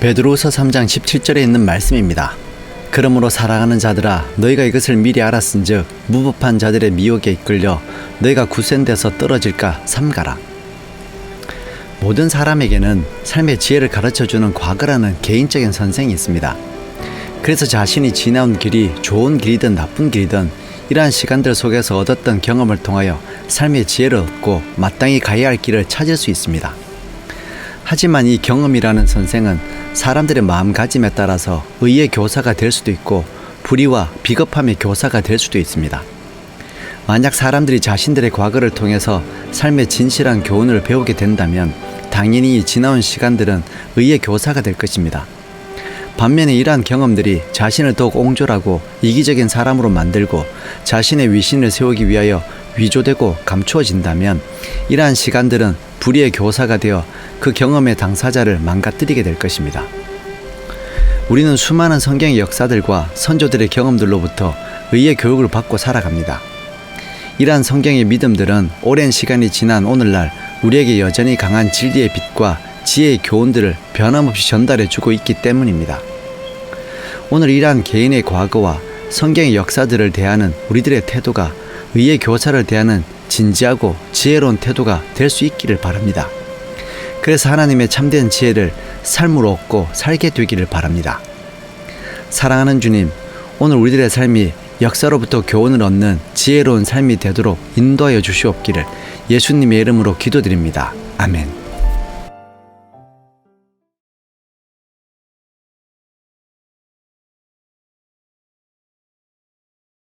베드로서 3장 17절에 있는 말씀입니다. 그러므로 사랑하는 자들아 너희가 이것을 미리 알았은즉 무법한 자들의 미혹에 이끌려 너희가 굳센 데서 떨어질까 삼가라. 모든 사람에게는 삶의 지혜를 가르쳐 주는 과거라는 개인적인 선생이 있습니다. 그래서 자신이 지나온 길이 좋은 길이든 나쁜 길이든 이러한 시간들 속에서 얻었던 경험을 통하여 삶의 지혜를 얻고 마땅히 가야 할 길을 찾을 수 있습니다. 하지만 이 경험이라는 선생은 사람들의 마음가짐에 따라서 의의 교사가 될 수도 있고 불의와 비겁함의 교사가 될 수도 있습니다. 만약 사람들이 자신들의 과거를 통해서 삶의 진실한 교훈을 배우게 된다면 당연히 지나온 시간들은 의의 교사가 될 것입니다. 반면에 이러한 경험들이 자신을 더욱 옹졸하고 이기적인 사람으로 만들고 자신의 위신을 세우기 위하여 위조되고 감추어진다면 이러한 시간들은 불의의 교사가 되어 그 경험의 당사자를 망가뜨리게 될 것입니다. 우리는 수많은 성경의 역사들과 선조들의 경험들로부터 의의 교육을 받고 살아갑니다. 이러한 성경의 믿음들은 오랜 시간이 지난 오늘날 우리에게 여전히 강한 진리의 빛과 지혜의 교훈들을 변함없이 전달해 주고 있기 때문입니다. 오늘 이러한 개인의 과거와 성경의 역사들을 대하는 우리들의 태도가 의의 교사를 대하는 진지하고 지혜로운 태도가 될 수 있기를 바랍니다. 그래서 하나님의 참된 지혜를 삶으로 얻고 살게 되기를 바랍니다. 사랑하는 주님, 오늘 우리들의 삶이 역사로부터 교훈을 얻는 지혜로운 삶이 되도록 인도하여 주시옵기를 예수님의 이름으로 기도드립니다. 아멘.